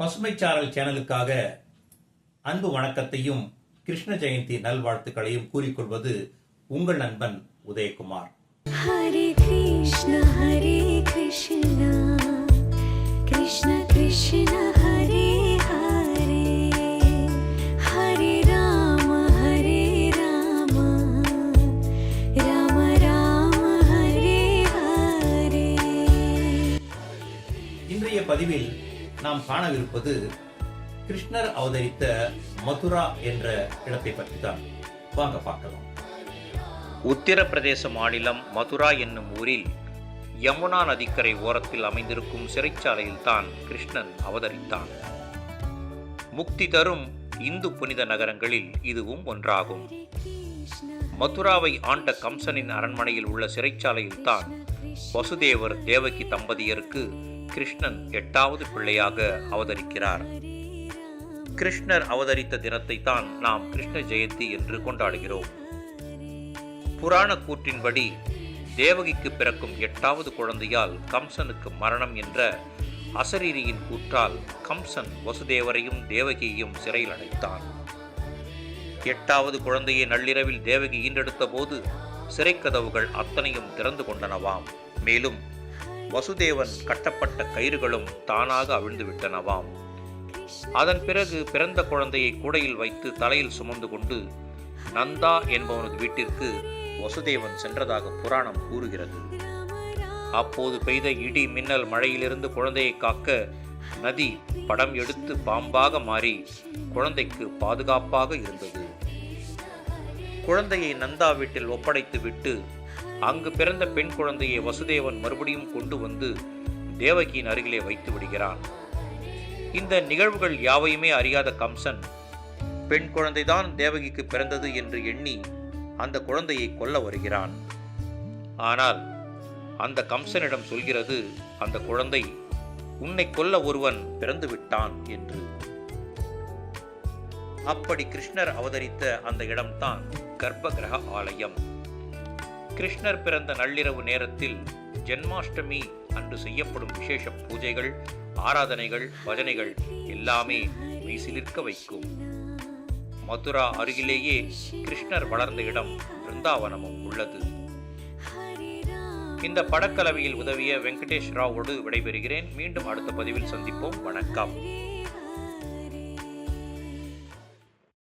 பசுமை சாரல் சேனலுக்காக அன்பு வணக்கத்தையும் கிருஷ்ண ஜெயந்தி நல்வாழ்த்துக்களையும் கூறிக்கொள்வது உங்கள் நண்பன் உதயகுமார். ஹரி கிருஷ்ண ஹரி கிருஷ்ணா. கிருஷ்ண கிருஷ்ண ஹரே ஹரி. ஹரே ராம ஹரே ராம. ராம ராம ஹரே ஹரே. இன்றைய பதிவில் நாம் காணவிருப்பது கிருஷ்ணர் அவதரித்த மதுரா என்ற இடத்தை பற்றி தான் வாங்க பார்க்கலாம். உத்தரப்பிரதேச மாநிலம் மதுரா என்னும் ஊரில் யமுனா நதிக்கரை ஓரத்தில் அமைந்திருக்கும் சிறைச்சாலையில் தான் கிருஷ்ணன் அவதரித்தான். முக்தி தரும் இந்து புனித நகரங்களில் இதுவும் ஒன்றாகும். மதுராவை ஆண்ட கம்சனின் அரண்மனையில் உள்ள சிறைச்சாலையில் தான் வசுதேவர் தேவகி தம்பதியருக்கு கிருஷ்ணன் எட்டாவது பிள்ளையாக அவதரிக்கிறார். கிருஷ்ணர் அவதரித்த தினத்தை தான் நாம் கிருஷ்ண ஜெயந்தி என்று கொண்டாடுகிறோம். புராண கூற்றின்படி தேவகிக்கு பிறக்கும் எட்டாவது குழந்தையால் கம்சனுக்கு மரணம் என்ற அசரீரியின் கூற்றால் கம்சன் வசுதேவரையும் தேவகியையும் சிறையில் அடைத்தான். எட்டாவது குழந்தையை நள்ளிரவில் தேவகி ஈன்றெடுத்த போது சிறைக்கதவுகள் அத்தனையும் திறந்து கொண்டனவாம். மேலும் வசுதேவன் கட்டப்பட்ட கயிறுகளும் தானாக அவிழ்ந்து விட்டனவாம் அதன் பிறகு பிறந்த குழந்தையை கூடையில் வைத்து தலையில் சுமந்து கொண்டு நந்தா என்பவனது வீட்டிற்கு வசுதேவன் சென்றதாக புராணம் கூறுகிறது. அப்போது பெய்த இடி மின்னல் மழையிலிருந்து குழந்தையை காக்க நதி படம் எடுத்து பாம்பாக மாறி குழந்தைக்கு பாதுகாப்பாக இருந்தது. குழந்தையை நந்தா வீட்டில் ஒப்படைத்து விட்டு அங்கு பிறந்த பெண் குழந்தையை வசுதேவன் மறுபடியும் கொண்டு வந்து தேவகியின் அருகிலே வைத்து விடுகிறான். இந்த நிகழ்வுகள் யாவையுமே அறியாத கம்சன் பெண் குழந்தைதான் தேவகிக்கு பிறந்தது என்று எண்ணி அந்த குழந்தையை கொல்ல வருகிறான். ஆனால் அந்த கம்சனிடம் சொல்கிறது அந்த குழந்தை உன்னை கொல்ல ஒருவன் பிறந்து விட்டான் என்று. அப்படி கிருஷ்ணர் அவதரித்த அந்த இடம்தான் கர்ப்பகிரக ஆலயம். கிருஷ்ணர் பிறந்த நள்ளிரவு நேரத்தில் ஜென்மாஷ்டமி அன்று செய்யப்படும் விசேஷ பூஜைகள் ஆராதனைகள் பஜனைகள் எல்லாமே மெய்சிலிர்க்க வைக்கும். மதுரா அருகிலேயே கிருஷ்ணர் வளர்ந்த இடம் பிருந்தாவனமும் உள்ளது. இந்த படக்கலவையில் உதவிய வெங்கடேஷ் ராவோடு விடைபெறுகிறேன். மீண்டும் அடுத்த பதிவில் சந்திப்போம். வணக்கம்.